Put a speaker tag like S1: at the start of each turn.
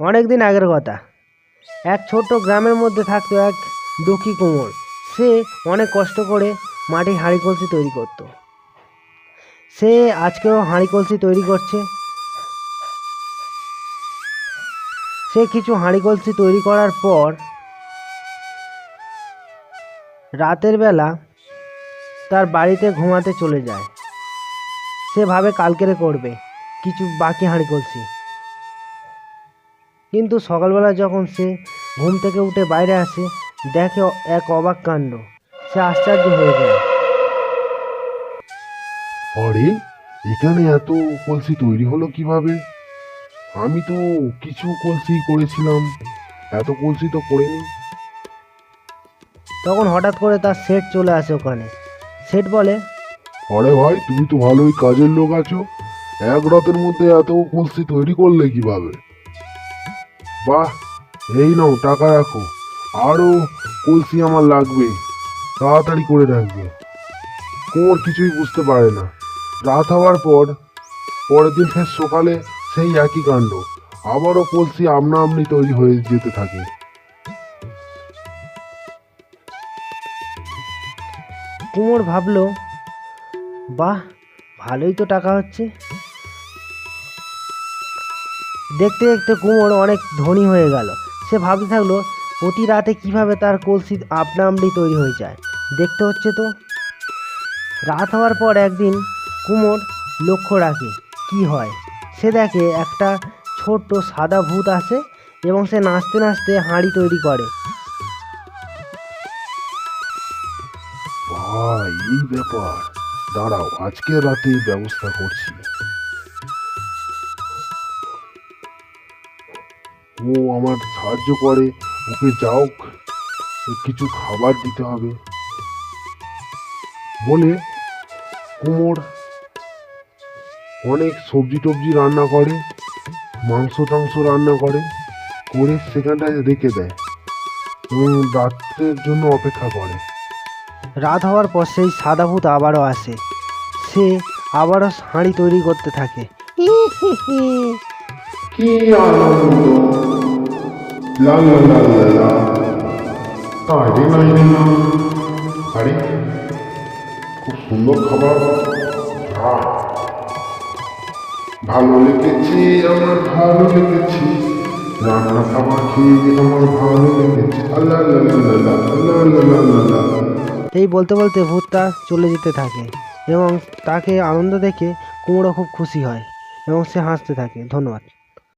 S1: অনেক দিন আগের কথা। এক ছোট্ট গ্রামের মধ্যে থাকতো এক দুঃখী কুমোর। সে অনেক কষ্ট করে মাটি হাঁড়ি কলসি তৈরি করত। সে আজকেও হাঁড়ি কলসি তৈরি করছে। সে কিছু হাঁড়ি কলসি তৈরি করার পর রাতের বেলা তার বাড়িতে ঘুমাতে চলে যায়। সে ভাবে কালকেরে করবে কিছু বাকি হাঁড়ি কলসি কিন্তু সকালবেলা যখন সে ঘুম থেকে উঠে বাইরে আসে দেখে এক অবাক কাণ্ড। সে আশ্চর্য হয়ে যায়।
S2: আরে এখানে এত কলসি তৈরি হলো কীভাবে? আমি তো কিছু কলসি করেছিলাম এত কলসি তো করিনি।
S1: তখন হঠাৎ করে তার সেট চলে আসে ওখানে। সেট বলে
S2: আরে ভাই তুমি তো ভালোই কাজের লোক আছো। এক রাতের মধ্যে এত কলসি তৈরি করলে কীভাবে? বাহ, এই নাও, টাকা রাখো। আরও কলসি আমার লাগবে। তাড়াতাড়ি করে রাখবে। কোমর কিছুই বুঝতে পারে না। রাত হওয়ার পর, পরের দিন ফের সকালে সেই একই কাণ্ড। আবারও কলসি আমনা আমনি তৈরি হয়ে যেতে থাকে।
S1: কুমোর ভাবলো, বাহ, ভালোই তো টাকা হচ্ছে। দেখতে দেখতে কুমোর অনেক ধনী হয়ে গেল। সে ভাবতে থাকল, প্রতি রাতে কীভাবে তার কলসি আপনা তৈরি হয়ে যায়? দেখতে হচ্ছে তো। রাত হওয়ার পর একদিন কুমোর লক্ষ্য রাখে, কি হয়? সে দেখে একটা ছোট্ট সাদা ভূত আসে এবং সে নাচতে নাচতে হাঁড়ি তৈরি করে।
S2: ভাই, এই ব্যাপার। দাঁড়াও, আজকে রাতে ব্যবস্থা করছি। ও আমার সাহায্য করে ওকে যাও কিছু খাবার দিতে হবে। বলে কুমোর অনেক সবজি টবজি রান্না করে মাংস টাংস রান্না করে করে সেখানটায় রেখে দেয় এবং রাত্রের জন্য অপেক্ষা করে।
S1: রাত হওয়ার পর সেই সাদা ভূত আবারও আসে। সে আবারও হাঁড়ি তৈরি করতে থাকে।
S2: কি আনন্দ! আরে নাই রে না। আরে, খুব সুন্দর খাবার। ভালো লেগেছে, আমার ভালো লেগেছে। রান্না খাবার খেয়ে আমার ভালো লেগেছে।
S1: এই বলতে বলতে ভূতটা চলে যেতে থাকে এবং তাকে আনন্দ দেখে কুমড়ো খুব খুশি হয় এবং সে হাসতে থাকে। ধন্যবাদ।